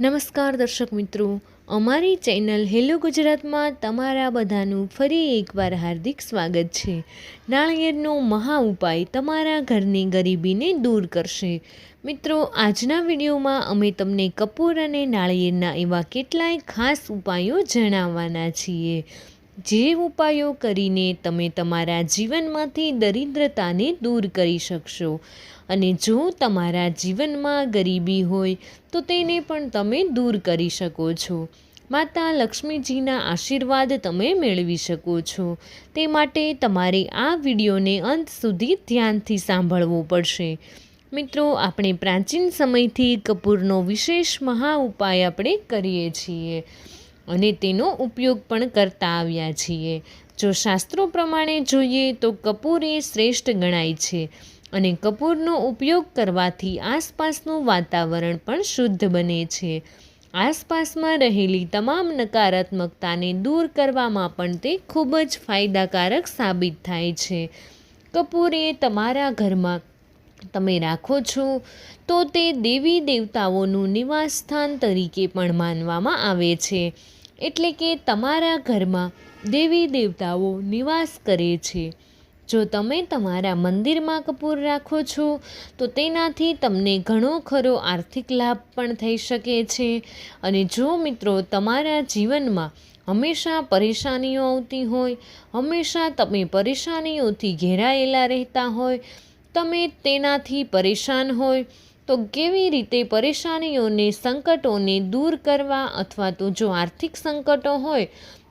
નમસ્કાર દર્શક મિત્રો, અમારી ચેનલ હેલો ગુજરાતમાં તમારા બધાનું ફરી એકવાર હાર્દિક સ્વાગત છે. નાળિયેરનો મહા ઉપાય તમારા ઘરની ગરીબીને દૂર કરશે. મિત્રો, આજના વિડીયોમાં અમે તમને કપૂર અને નાળિયેરના એવા કેટલાય ખાસ ઉપાયો જણાવવાના છીએ. જે ઉપાયો કરીને તમે તમારા જીવનમાંથી દરિદ્રતાને દૂર કરી શકશો. અને જો તમારા જીવનમાં ગરીબી હોય, તો તેને પણ તમે દૂર કરી શકો છો. માતા લક્ષ્મીજીના આશીર્વાદ તમે મેળવી શકો છો. તે માટે તમારે આ વિડીયોને અંત સુધી ધ્યાનથી સાંભળવો પડશે. મિત્રો, આપણે પ્રાચીન સમયથી કપૂરનો વિશેષ મહા ઉપાય આપણે કરીએ છીએ અને તેનો ઉપયોગ પણ કરતા આવ્યા છીએ. જો શાસ્ત્રો પ્રમાણે જોઈએ તો કપૂર એ શ્રેષ્ઠ ગણાય છે. અને કપૂરનો ઉપયોગ કરવાથી આસપાસનું વાતાવરણ પણ શુદ્ધ બને છે. આસપાસમાં રહેલી તમામ નકારાત્મકતાને દૂર કરવામાં પણ તે ખૂબ જ ફાયદાકારક સાબિત થાય છે. કપૂર એ તમારા ઘરમાં તમે રાખો છો તો તે દેવી દેવતાઓનું નિવાસસ્થાન તરીકે પણ માનવામાં આવે છે. એટલે કે તમારા ઘરમાં દેવી દેવતાઓ નિવાસ કરે છે. જો તમે તમારા મંદિરમાં કપૂર રાખો છો, તો તેનાથી તમને ઘણો ખરો આર્થિક લાભ પણ થઈ શકે છે. અને જો મિત્રો તમારા જીવનમાં હંમેશા પરેશાનીઓ આવતી હોય, હંમેશા તમે પરેશાનીઓથી ઘેરાયેલા રહેતા હોય, તમે તેનાથી પરેશાન હોય, તો કેવી રીતે પરેશાનીઓને સંકટોને દૂર કરવા અથવા તો જો આર્થિક સંકટો હોય,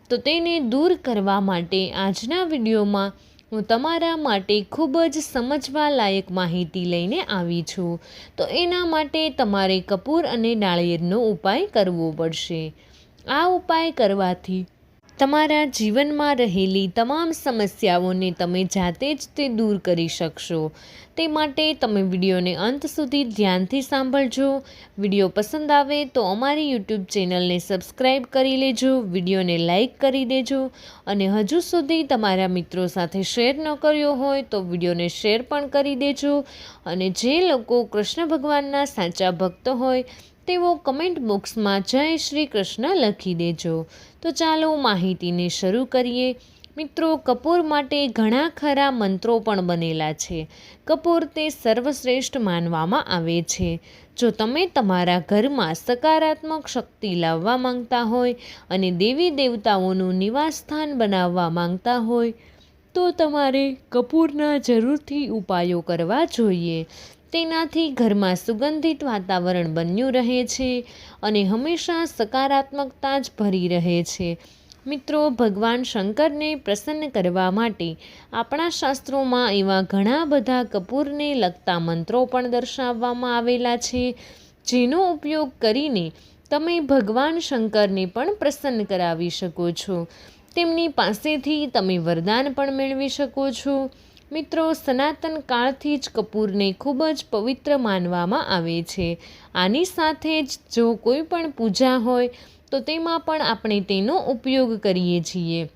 તો તેને દૂર કરવા માટે આજના વિડીયોમાં હું તમારા માટે ખૂબ જ સમજવા લાયક માહિતી લઈને આવી છું. તો એના માટે તમારે કપૂર અને નાળિયેરનો ઉપાય કરવો પડશે. આ ઉપાય કરવાથી તમારા જીવનમાં રહેલી તમામ સમસ્યાઓને તમે જાતે જ તે દૂર કરી શકશો. તે માટે તમે વિડીયોને અંત સુધી ધ્યાનથી સાંભળજો. વીડિયો પસંદ આવે તો અમારી યુટ્યુબ ચેનલને સબસ્ક્રાઈબ કરી લેજો, વિડીયોને લાઈક કરી દેજો અને હજુ સુધી તમારા મિત્રો સાથે શેર ન કર્યો હોય તો વિડીયોને શેર પણ કરી દેજો અને જે લોકો કૃષ્ણ ભગવાનના સાચા ભક્ત હોય તેઓ કમેન્ટ બોક્સમાં જય શ્રી કૃષ્ણ લખી દેજો. તો ચાલો માહિતીને શરૂ કરીએ. મિત્રો, કપૂર માટે ઘણા ખરા મંત્રો પણ બનેલા છે. કપૂર તે સર્વશ્રેષ્ઠ માનવામાં આવે છે. જો તમે તમારા ઘરમાં સકારાત્મક શક્તિ લાવવા માંગતા હોય અને દેવી દેવતાઓનું નિવાસસ્થાન બનાવવા માંગતા હોય, તો તમારે કપૂરના જરૂરથી ઉપાયો કરવા જોઈએ. તેનાથી ઘરમાં સુગંધિત વાતાવરણ બન્યું રહે છે અને હંમેશા સકારાત્મકતા જ ભરી રહે છે. મિત્રો, ભગવાન શંકરને પ્રસન્ન કરવા માટે આપણા શાસ્ત્રોમાં એવા ઘણા બધા કપૂરને લગતા મંત્રો પણ દર્શાવવામાં આવેલા છે, જેનો ઉપયોગ કરીને તમે ભગવાન શંકરને પણ પ્રસન્ન કરાવી શકો છો. તેમની પાસેથી તમે વરદાન પણ મેળવી શકો છો. મિત્રો, સનાતન કાળથી જ કપૂરને ખૂબ જ પવિત્ર માનવામાં આવે છે. આની સાથે જ જો કોઈ પણ પૂજા હોય, તો તેમાં પણ આપણે તેનો ઉપયોગ કરીએ છીએ.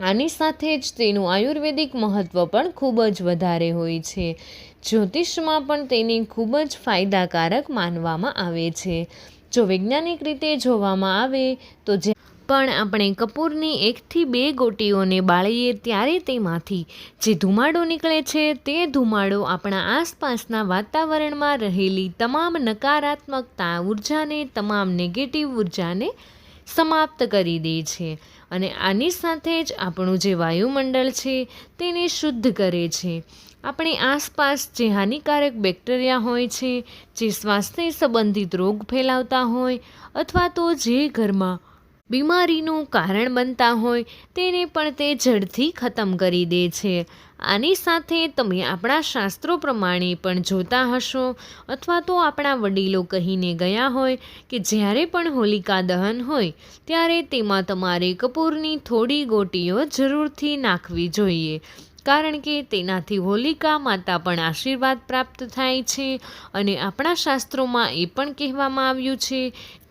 આની સાથે જ તેનું આયુર્વેદિક મહત્ત્વ પણ ખૂબ જ વધારે હોય છે. જ્યોતિષમાં પણ તેને ખૂબ જ ફાયદાકારક માનવામાં આવે છે. જો વૈજ્ઞાનિક રીતે જોવામાં આવે, તો જે પણ આપણે કપૂરની એકથી બે ગોટીઓને બાળીએ ત્યારે તેમાંથી જે ધુમાડો નીકળે છે તે ધુમાડો આપણા આસપાસના વાતાવરણમાં રહેલી તમામ નકારાત્મકતા ઉર્જાને, તમામ નેગેટિવ ઉર્જાને સમાપ્ત કરી દે છે અને આની સાથે જ આપણું જે વાયુમંડળ છે તેને શુદ્ધ કરે છે. આપણી આસપાસ જે હાનિકારક બેક્ટેરિયા હોય છે, જે સ્વાસ્થ્ય સંબંધિત રોગ ફેલાવતા હોય અથવા તો જે ઘરમાં બીમારીનું કારણ બનતા હોય તેને પણ તે જડથી ખતમ કરી દે છે. આની સાથે તમે આપણા શાસ્ત્રો પ્રમાણે પણ જોતા હશો અથવા તો આપણા વડીલો કહીને ગયા હોય કે જ્યારે પણ હોલિકા દહન હોય ત્યારે તેમાં તમારે કપૂરની થોડી ગોટીઓ જરૂરથી નાખવી જોઈએ. કારણ કે તેનાથી હોલિકા માતા પણ આશીર્વાદ પ્રાપ્ત થાય છે અને આપણા શાસ્ત્રોમાં એ પણ કહેવામાં આવ્યું છે,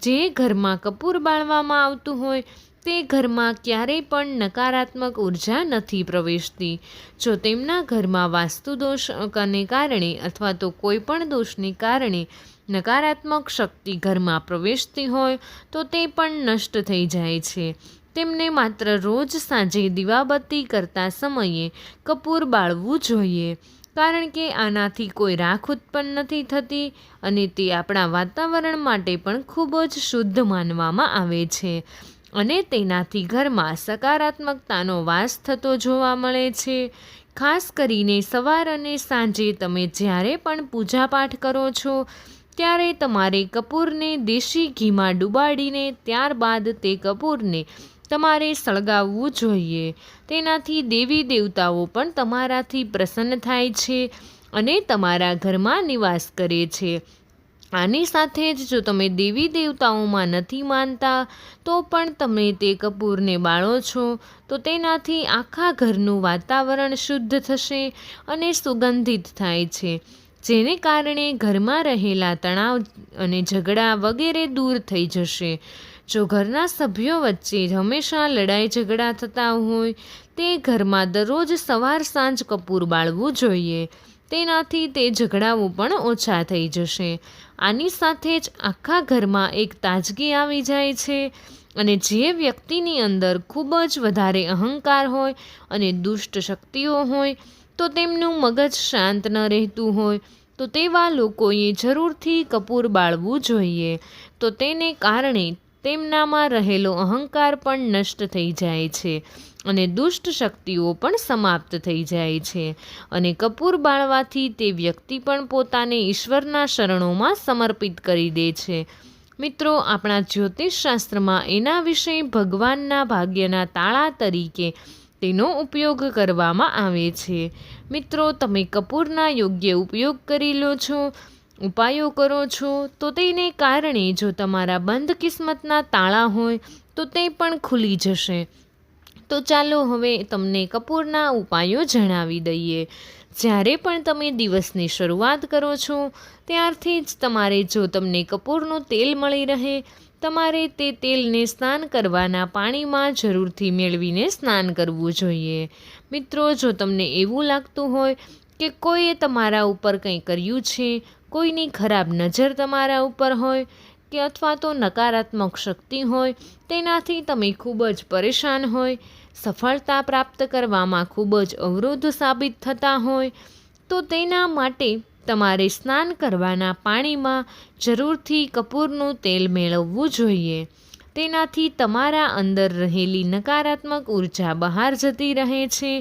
જે ઘરમાં કપૂર બાળવામાં આવતું હોય, તે ઘરમાં ક્યારેય પણ નકારાત્મક ઊર્જા નથી પ્રવેશતી. જો તેમના ઘરમાં વાસ્તુ દોષને કારણે અથવા તો કોઈ પણ દોષને કારણે નકારાત્મક શક્તિ ઘરમાં પ્રવેશતી હોય, તો તે પણ નષ્ટ થઈ જાય છે. તેમને માત્ર રોજ સાંજે દીવાબત્તી કરતા સમયે કપૂર બાળવું જોઈએ. કારણ કે આનાથી કોઈ રાખ ઉત્પન્ન નથી થતી અને તે આપણા વાતાવરણ માટે પણ ખૂબ જ શુદ્ધ માનવામાં આવે છે અને તેનાથી ઘરમાં સકારાત્મકતાનો વાસ થતો જોવા મળે છે. ખાસ કરીને સવાર અને સાંજે તમે જ્યારે પણ પૂજાપાઠ કરો છો, ત્યારે તમારે કપૂરને દેશી ઘીમાં ડુબાડીને ત્યારબાદ તે કપૂરને તમારે સળગાવવું જોઈએ. તેનાથી દેવી દેવતાઓ પણ તમારાથી પ્રસન્ન થાય છે અને તમારા ઘરમાં નિવાસ કરે છે. આની સાથે જ જો તમે દેવી દેવતાઓમાં નથી માનતા, તો પણ તમે તે કપૂરને બાળો છો, તો તેનાથી આખા ઘરનું વાતાવરણ શુદ્ધ થશે અને સુગંધિત થાય છે. જેને કારણે ઘરમાં રહેલા તણાવ અને ઝઘડા વગેરે દૂર થઈ જશે. જો ઘરના સભ્યો વચ્ચે હંમેશા લડાઈ ઝઘડા થતા હોય, તે ઘરમાં દરરોજ સવાર સાંજ કપૂર બાળવું જોઈએ. તેનાથી તે ઝઘડાઓ પણ ઓછા થઈ જશે. આની સાથે જ આખા ઘરમાં એક તાજગી આવી જાય છે અને જે વ્યક્તિની અંદર ખૂબ જ વધારે અહંકાર હોય અને દુષ્ટ શક્તિઓ હોય, તો તેમનું મગજ શાંત ન રહેતું હોય, તો તેવા લોકોએ જરૂરથી કપૂર બાળવું જોઈએ. તો તેને કારણે તેમનામાં રહેલો અહંકાર પણ નષ્ટ થઈ જાય છે અને દુષ્ટ શક્તિઓ પણ સમાપ્ત થઈ જાય છે. અને કપૂર બાળવાથી તે વ્યક્તિ પણ પોતાને ઈશ્વરના શરણોમાં સમર્પિત કરી દે છે. મિત્રો, આપણા જ્યોતિષશાસ્ત્રમાં એના વિશે ભગવાનના ભાગ્યના તાળા તરીકે તેનો ઉપયોગ કરવામાં આવે છે. મિત્રો, તમે કપૂરના યોગ્ય ઉપયોગ કરી લો છો. ઉપાયો કરો છો, તો તેને કારણે જો તમારા બંધ કિસ્મતના તાળા હોય, તો તે પણ ખુલી જશે. તો ચાલો હવે તમને કપૂરના ઉપાયો જણાવી દઈએ. જ્યારે પણ તમે દિવસની શરૂઆત કરો છો, ત્યારથી જ તમારે જો તમને કપૂરનું તેલ મળી રહે, તમારે તે તેલને સ્નાન કરવાના પાણીમાં જરૂરથી મેળવીને સ્નાન કરવું જોઈએ. મિત્રો, જો તમને એવું લાગતું હોય કે કોઈએ તમારા ઉપર કંઈ કર્યું છે કોઈની ખરાબ નજર તમારા ઉપર હોય કે અથવા તો નકારાત્મક શક્તિ હોય, તેનાથી તમે ખૂબ જ પરેશાન હોય. સફળતા પ્રાપ્ત કરવામાં ખૂબ જ અવરોધ સાબિત થતા હોય. તો તેના માટે તમારે સ્નાન કરવાના પાણીમાં જરૂરથી કપૂરનું તેલ મેળવવું જોઈએ. તેનાથી તમારા અંદર રહેલી નકારાત્મક ઊર્જા બહાર જતી રહે છે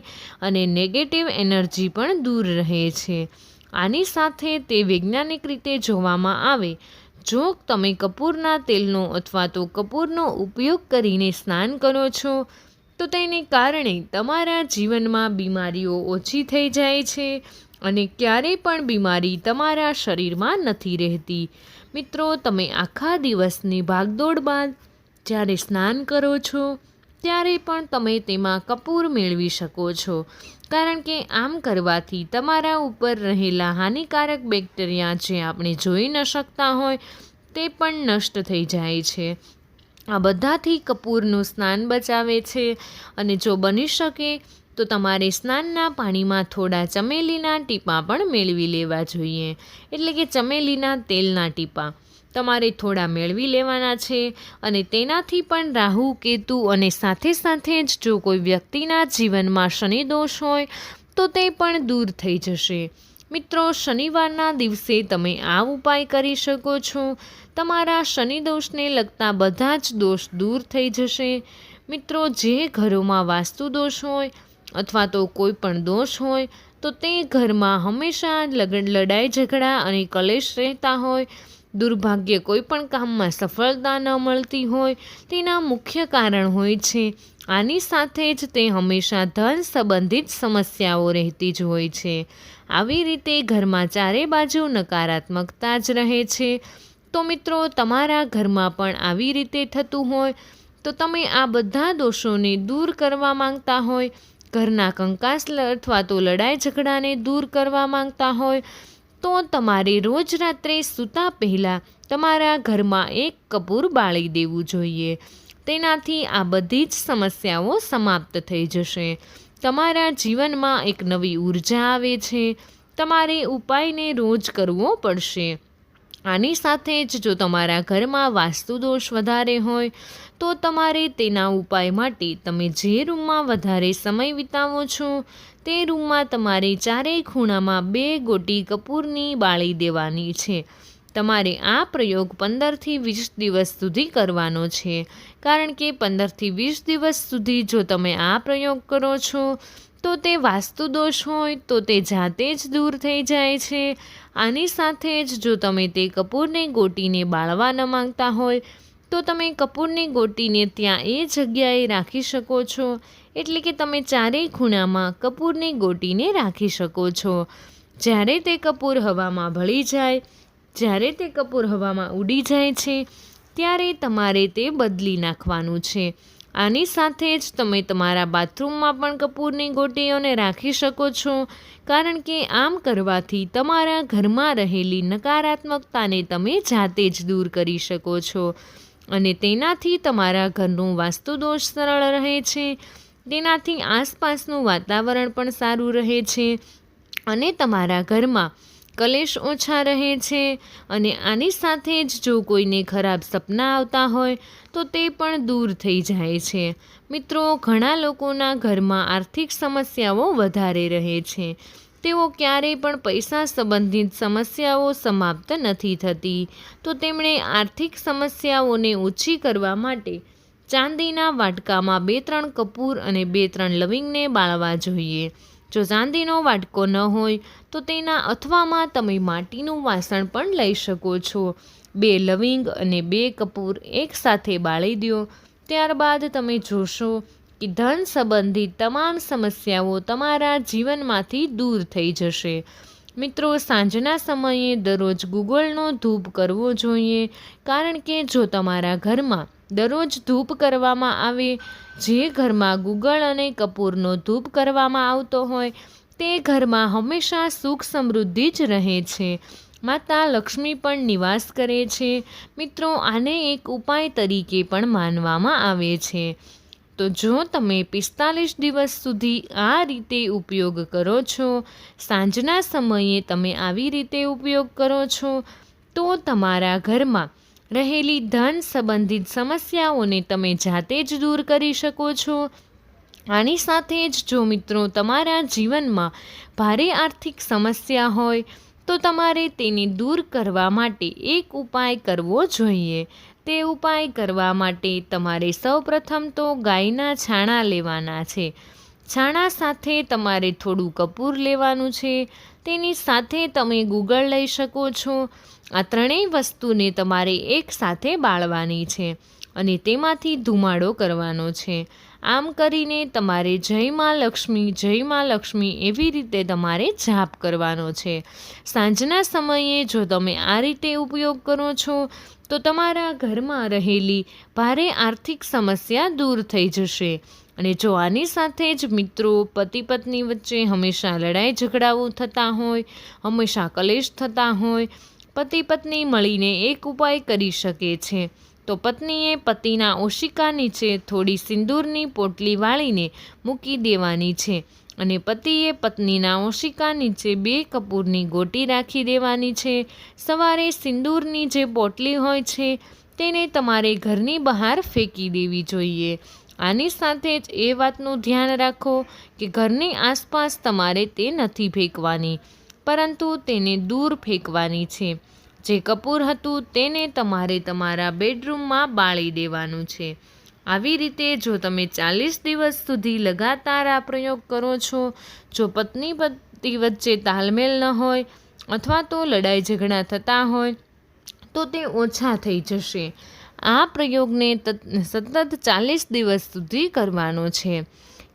અને નેગેટિવ એનર્જી પણ દૂર રહે છે. આની સાથે તે વૈજ્ઞાનિક રીતે જોવામાં આવે. જો તમે કપૂરના તેલનો અથવા તો કપૂરનો ઉપયોગ કરીને સ્નાન કરો છો, તો તેને કારણે તમારા જીવનમાં બીમારીઓ ઓછી થઈ જાય છે અને ક્યારેય પણ બીમારી તમારા શરીરમાં નથી રહેતી. મિત્રો, તમે આખા દિવસની ભાગદોડ બાદ જ્યારે સ્નાન કરો છો ત્યારે પણ તમે તેમાં કપૂર મેળવી શકો છો. કારણ કે આમ કરવાથી તમારા ઉપર રહેલા હાનિકારક બેક્ટેરિયા જે આપણે જોઈ ન શકતા હોય, તે પણ નષ્ટ થઈ જાય છે. આ બધાથી કપૂરનું સ્નાન બચાવે છે અને જો બની શકે, તો તમારે સ્નાનના પાણીમાં થોડા ચમેલીના ટીપાં પણ મેળવી લેવા જોઈએ. એટલે કે ચમેલીના તેલના ટીપાં. તમારે થોડા મેળવી લેવાના છે અને તેનાથી પણ રાહુ, કેતુ અને સાથે સાથે જ જો કોઈ વ્યક્તિના જીવનમાં શનિ દોષ હોય, તો તે પણ દૂર થઈ જશે. મિત્રો, શનિવારના દિવસે તમે આ ઉપાય કરી શકો છો. તમારા શનિદોષને લગતા બધા જ દોષ દૂર થઈ જશે. મિત્રો, જે ઘરોમાં વાસ્તુ દોષ હોય અથવા તો કોઈ પણ દોષ હોય, તો તે ઘરમાં હંમેશા લડાઈ, ઝઘડા અને કલેશ રહેતા હોય. દુર્ભાગ્ય કોઈ પણ કામમાં સફળતા ન મળતી હોય, તેના મુખ્ય કારણ હોય છે. આની સાથે જ તે હંમેશા ધન સંબંધિત સમસ્યાઓ રહેતી જ હોય છે. આવી રીતે ઘરમાં ચારે બાજુ નકારાત્મકતા જ રહે છે. તો મિત્રો, તમારા ઘરમાં પણ આવી રીતે થતું હોય, તો તમે આ બધા દોષોને દૂર કરવા માંગતા હોય, ઘરના કંકાસ અથવા તો લડાઈ ઝઘડાને દૂર કરવા માંગતા હોય તો તમારે રોજ રાત્રે સૂતા પહેલાં તમારા ઘરમાં એક કપૂર બાળી દેવું જોઈએ. તેનાથી આ બધી જ સમસ્યાઓ સમાપ્ત થઈ જશે. તમારા જીવનમાં એક નવી ઊર્જા આવે છે. તમારે ઉપાયને રોજ કરવો પડશે. આની સાથે જ જો તમારા ઘરમાં વાસ્તુદોષ વધારે હોય, તો તમારે તેના ઉપાય માટે તમે જે રૂમમાં વધારે સમય વિતાવો છો તે રૂમમાં તમારે ચારેય ખૂણામાં બે ગોટી કપૂરની બાળી દેવાની છે. તમારે આ પ્રયોગ પંદરથી વીસ દિવસ સુધી કરવાનો છે. કારણ કે પંદરથી વીસ દિવસ સુધી જો તમે આ પ્રયોગ કરો છો, તો તે વાસ્તુદોષ હોય, તો તે જાતે જ દૂર થઈ જાય છે. આની સાથે જ જો તમે તે કપૂરને ગોટીને બાળવા ન માંગતા હોય, તો તમે કપૂરની ગોટીને ત્યાં એ જગ્યાએ રાખી શકો છો. એટલે કે તમે ચારેય ખૂણામાં કપૂરની ગોટીને રાખી શકો છો. જ્યારે તે કપૂર હવામાં ભળી જાય, જ્યારે તે કપૂર હવામાં ઉડી જાય છે, ત્યારે તમારે તે બદલી નાખવાનું છે. આની સાથે જ તમે તમારા બાથરૂમમાં પણ કપૂરની ગોટીઓને રાખી શકો છો, કારણ કે આમ કરવાથી તમારા ઘરમાં રહેલી નકારાત્મકતાને તમે જાતે જ દૂર કરી શકો છો. અને તેનાથી તમારા ઘરનું વાસ્તુદોષ સરળ રહે છે. તેનાથી આસપાસનું વાતાવરણ પણ સારું રહે છે અને તમારા ઘરમાં કલેશ ઓછા રહે છે અને આની સાથે જ જો કોઈને ખરાબ સપના આવતા હોય તો તે પણ દૂર થઈ જાય છે. મિત્રો, ઘણા લોકોના ઘરમાં આર્થિક સમસ્યાઓ વધારે રહે છે. તેઓ ક્યારેય પણ પૈસા સંબંધિત સમસ્યાઓ સમાપ્ત નથી થતી. તો તેમણે આર્થિક સમસ્યાઓને ઓછી કરવા માટે ચાંદીના વાટકામાં બે ત્રણ કપૂર અને બે ત્રણ લવિંગને બાળવા જોઈએ. જો ચાંદીનો વાટકો ન હોય, તો તેના અથવામાં તમે માટીનું વાસણ પણ લઈ શકો છો. બે લવિંગ અને બે કપૂર એકસાથે બાળી દો. ત્યારબાદ તમે જોશો કે ધન સંબંધિત તમામ સમસ્યાઓ તમારા જીવનમાંથી દૂર થઈ જશે. મિત્રો, સાંજના સમયે દરરોજ ગૂગલનો ધૂપ કરવો જોઈએ, કારણ કે જો તમારા ઘરમાં દરરોજ ધૂપ કરવામાં આવે, જે ઘરમાં ગુગળ અને કપૂરનો ધૂપ કરવામાં આવતો હોય, તે ઘરમાં હંમેશા સુખ સમૃદ્ધિ જ રહે છે. માતા લક્ષ્મી પણ નિવાસ કરે છે. મિત્રો, આને એક ઉપાય તરીકે પણ માનવામાં આવે છે. તો જો તમે પિસ્તાલીસ દિવસ સુધી આ રીતે ઉપયોગ કરો છો, સાંજના સમયે તમે આવી રીતે ઉપયોગ કરો છો, તો તમારા ઘરમાં રહેલી ધન સંબંધિત સમસ્યાઓને તમે જાતે જ દૂર કરી શકો છો. આની સાથે જ જો મિત્રો તમારા જીવનમાં ભારે આર્થિક સમસ્યા હોય, તો તમારે તેને દૂર કરવા માટે એક ઉપાય કરવો જોઈએ. તે ઉપાય કરવા માટે તમારે સૌપ્રથમ તો ગાયના છાણા લેવાના છે. છાણા સાથે તમારે થોડું કપૂર લેવાનું છે. તેની સાથે તમે ગુગળ લઈ શકો છો. આ ત્રણેય વસ્તુને તમારે એકસાથે બાળવાની છે અને તેમાંથી ધુમાડો કરવાનો છે. આમ કરીને તમારે જય માં લક્ષ્મી, જય માં લક્ષ્મી એવી રીતે તમારે જાપ કરવાનો છે. સાંજના સમયે જો તમે આ રીતે ઉપયોગ કરો છો, તો તમારા ઘરમાં રહેલી ભારે આર્થિક સમસ્યા દૂર થઈ જશે. અને જો આની સાથે જ મિત્રો, પતિ પત્ની વચ્ચે હંમેશા લડાઈ ઝઘડાઓ થતા હોય, હંમેશા કલેશ થતા હોય પતિ પત્ની મળીને એક ઉપાય કરી શકે છે. તો પત્નીએ પતિના ઓશિકા નીચે થોડી સિંદૂરની પોટલી વાળીને મૂકી દેવાની છે અને પતિએ પત્નીના ઓશિકા નીચે બે કપૂરની ગોટી રાખી દેવાની છે. સવારે સિંદૂરની જે પોટલી હોય છે તેને તમારે ઘરની બહાર ફેંકી દેવી જોઈએ. આની સાથે જ એ વાતનું ધ્યાન રાખો કે ઘરની આસપાસ તમારે તે નથી ફેંકવાની. પરંતુ તેને દૂર ફેંકવાની છે. જે કપૂર હતું તેને તમારે તમારા બેડરૂમમાં બાળી દેવાનું છે. આવી રીતે જો તમે ચાલીસ દિવસ સુધી લગાતાર આ પ્રયોગ કરો છો, જો પત્ની પતિ વચ્ચે તાલમેલ ન હોય અથવા તો લડાઈ ઝઘડા થતા હોય, તો તે ઓછા થઈ જશે. આ પ્રયોગને સતત ચાલીસ દિવસ સુધી કરવાનો છે.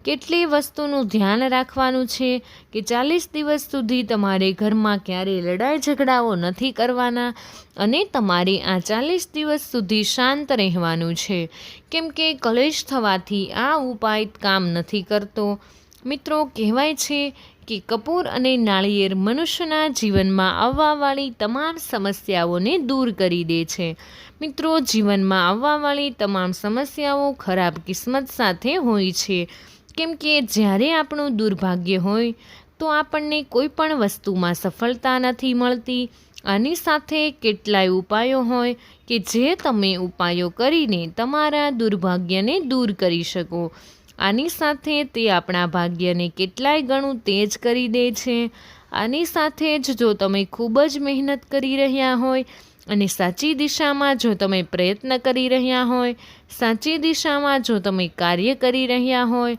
કેટલી વસ્તુનું ધ્યાન રાખવાનું છે કે ચાલીસ દિવસ સુધી તમારે ઘરમાં ક્યારેય લડાઈ ઝઘડાઓ નથી કરવાના અને તમારે આ ચાલીસ દિવસ સુધી શાંત રહેવાનું છે. કેમ કે કલેશ થવાથી આ ઉપાય કામ નથી કરતો. મિત્રો, કહેવાય છે કે કપૂર અને નાળિયેર મનુષ્યના જીવનમાં આવવાવાળી તમામ સમસ્યાઓને દૂર કરી દે છે. મિત્રો, જીવનમાં આવવાવાળી તમામ સમસ્યાઓ ખરાબ કિસ્મત સાથે હોય છે. કેમ કે જ્યારે આપણું દુર્ભાગ્ય હોય, તો આપણને કોઈ પણ વસ્તુમાં સફળતા નથી મળતી. આની સાથે કેટલાય ઉપાયો હોય કે જે તમે ઉપાયો કરીને તમારા દુર્ભાગ્યને દૂર કરી શકો. આની સાથે તે આપણા ભાગ્યને કેટલાય ગણું તેજ કરી દે છે. આની સાથે જ જો તમે ખૂબ જ મહેનત કરી રહ્યા હોય અને સાચી દિશામાં જો તમે પ્રયત્ન કરી રહ્યા હોય, સાચી દિશામાં જો તમે કાર્ય કરી રહ્યા હોય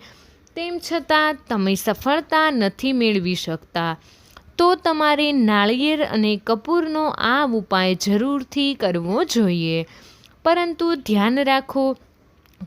તેમ છતાં તમે સફળતા નથી મેળવી શકતા. તો તમારે નાળિયેર અને કપૂરનો આ ઉપાય જરૂરથી કરવો જોઈએ. પરંતુ ધ્યાન રાખો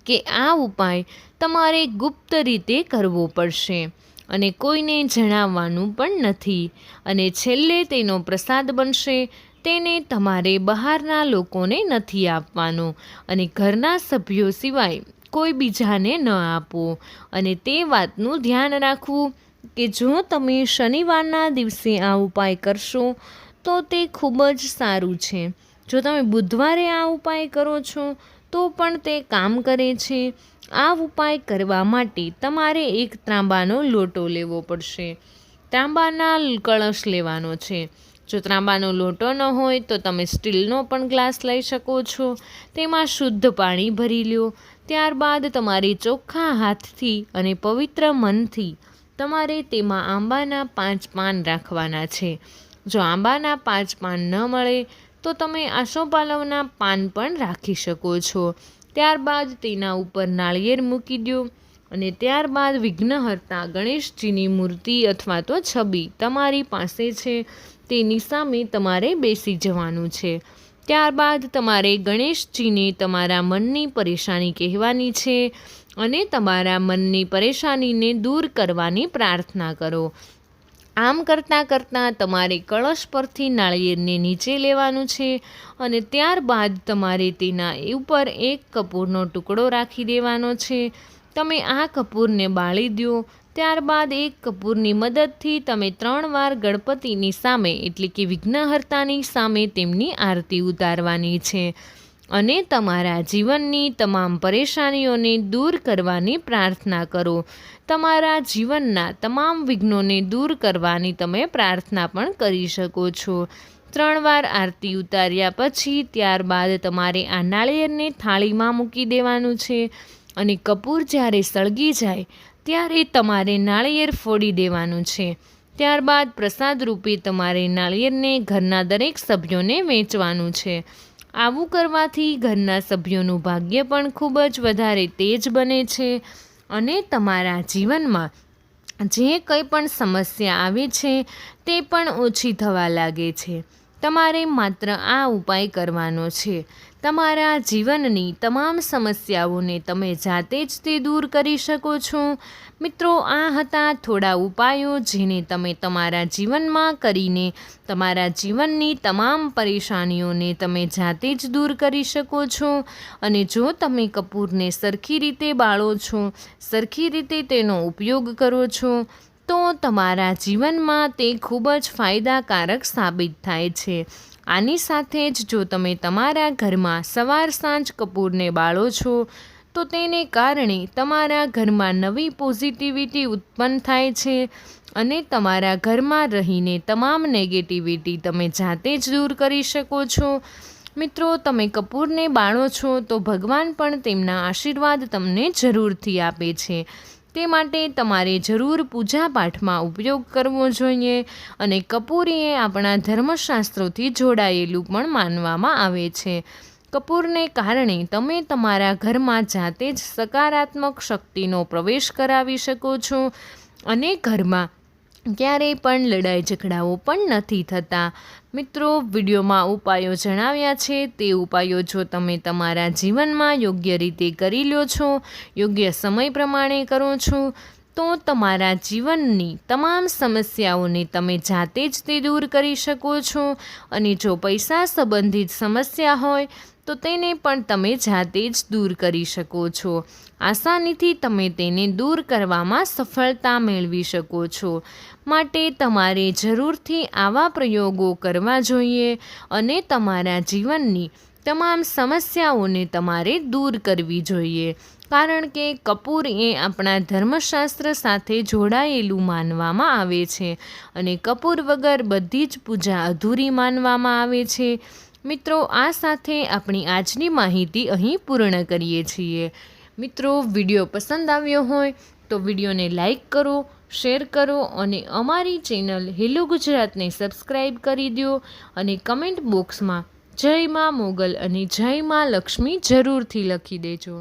કે આ ઉપાય તમારે ગુપ્ત રીતે કરવો પડશે અને કોઈને જણાવવાનું પણ નથી. અને છેલ્લે તેનો પ્રસાદ બનશે, તેને તમારે બહારના લોકોને નથી આપવાનો. અને ઘરના સભ્યો સિવાય કોઈ બીજાને ન આપો. અને તે વાતનું ધ્યાન રાખવું કે જો તમે શનિવારના દિવસે આ ઉપાય કરશો, તો તે ખૂબ જ સારું છે. જો તમે બુધવારે આ ઉપાય કરો છો, તો પણ તે કામ કરે છે. આ ઉપાય કરવા માટે તમારે એક ત્રાંબાનો લોટો લેવો પડશે. ત્રાંબાના કળશ લેવાનો છે. જો ત્રાંબાનો લોટો ન હોય, તો તમે સ્ટીલનો પણ ગ્લાસ લઈ શકો છો. તેમાં શુદ્ધ પાણી ભરી લ્યો. ત્યારબાદ તમારે ચોખ્ખા હાથથી અને પવિત્ર મનથી તમારે તેમાં આંબાના પાંચ પાન રાખવાના છે. જો આંબાના પાંચ પાન ન મળે, તો તમે આસોપાલવના પાન પણ રાખી શકો છો. ત્યારબાદ તેના ઉપર નાળિયેર મૂકી દો અને ત્યારબાદ વિઘ્નહર્તા ગણેશજીની મૂર્તિ અથવા તો છબી તમારી પાસે છે. તેની સામે તમારે બેસી જવાનું છે. ત્યારબાદ તમારે ગણેશજીને તમારા મનની પરેશાની કહેવાની છે અને તમારા મનની પરેશાનીને દૂર કરવાની પ્રાર્થના કરો. આમ કરતાં કરતાં તમારે કળશ પરથી નાળિયેરને નીચે લેવાનું છે અને ત્યારબાદ તમારે તેના ઉપર એક કપૂરનો ટુકડો રાખી દેવાનો છે. તમે આ કપૂરને બાળી દો ત્યારબાદ એક કપૂરની મદદથી તમે ત્રણ વાર ગણપતિની સામે, એટલે કે વિઘ્નહર્તાની સામે તેમની આરતી ઉતારવાની છે અને તમારા જીવનની તમામ પરેશાનીઓને દૂર કરવાની પ્રાર્થના કરો. તમારા જીવનના તમામ વિઘ્નોને દૂર કરવાની તમે પ્રાર્થના પણ કરી શકો છો. ત્રણ વાર આરતી ઉતાર્યા પછી ત્યારબાદ તમારે આ નાળિયેરને થાળીમાં મૂકી દેવાનું છે અને કપૂર જ્યારે સળગી જાય ત્યારે તમારે નાળિયેર ફોડી દેવાનું છે. ત્યારબાદ પ્રસાદ રૂપે તમારે નાળિયેરને ઘરના દરેક સભ્યોને વેચવાનું છે. આવું કરવાથી ઘરના સભ્યોનું ભાગ્ય પણ ખૂબ જ વધારે તેજ બને છે અને તમારા જીવનમાં જે કંઈ પણ સમસ્યા આવે છે તે પણ ઓછી થવા લાગે છે. તમારે માત્ર આ ઉપાય કરવાનો છે. તમારા જીવનની તમામ સમસ્યાઓને તમે જાતે જ તે દૂર કરી શકો છો. મિત્રો, આ હતા થોડા ઉપાયો જેને તમે તમારા જીવનમાં કરીને તમારા જીવનની તમામ પરેશાનીઓને તમે જાતે જ દૂર કરી શકો છો. અને જો તમે કપૂરને સરખી રીતે બાળો છો, સરખી રીતે તેનો ઉપયોગ કરો છો તો તમારા જીવનમાં તે ખૂબ જ ફાયદાકારક સાબિત થાય છે. આની સાથે જ જો તમે તમારા ઘરમાં સવાર સાંજ કપૂરને બાળો છો, તો તેને કારણે તમારા ઘરમાં નવી પોઝિટિવિટી ઉત્પન્ન થાય છે અને તમારા ઘરમાં રહીને તમામ નેગેટિવિટી તમે જાતે જ દૂર કરી શકો છો. મિત્રો, તમે કપૂરને બાળો છો તો ભગવાન પણ તેમના આશીર્વાદ તમને જરૂરથી આપે છે. તે માટે તમારે જરૂર પૂજા પાઠમાં ઉપયોગ કરવો જોઈએ અને કપૂર એ આપણા ધર્મશાસ્ત્રોથી જોડાયેલું પણ માનવામાં આવે છે. કપૂરને કારણે તમે તમારા ઘરમાં જાતે જ સકારાત્મક શક્તિનો પ્રવેશ કરાવી શકો છો અને ઘરમાં ક્યારેય પણ લડાઈ ઝઘડાઓ પણ નથી થતા. મિત્રો, વિડીયોમાં ઉપાયો જણાવ્યા છે. તે ઉપાયો જો તમે તમારા જીવનમાં યોગ્ય રીતે કરી લો છો, યોગ્ય સમય પ્રમાણે કરો છો, તો તમારા જીવનની તમામ સમસ્યાઓને તમે જાતે જ તે દૂર કરી શકો છો. અને જો પૈસા સંબંધિત સમસ્યા હોય, તો તેને પણ તમે જાતે જ દૂર કરી શકો છો. આસાનીથી તમે તેને દૂર કરવામાં સફળતા મેળવી શકો છો. માટે તમારે જરૂરથી આવા પ્રયોગો કરવા જોઈએ અને તમારા જીવનની તમામ સમસ્યાઓને તમારે દૂર કરવી જોઈએ. કારણ કે કપૂર એ આપણા ધર્મશાસ્ત્ર સાથે જોડાયેલું માનવામાં આવે છે અને કપૂર વગર બધી જ પૂજા અધૂરી માનવામાં આવે છે. મિત્રો, આ સાથે આપણી આજની માહિતી અહીં પૂર્ણ કરીએ છીએ. મિત્રો, વીડિયો પસંદ આવ્યો હોય તો વિડીયોને લાઈક કરો શેર કરો અને અમારી ચેનલ હેલો ગુજરાતને સબસ્ક્રાઈબ કરી દો અને કમેન્ટ બોક્સમાં જય માં મોગલ અને જય માં લક્ષ્મી જરૂરથી લખી દેજો.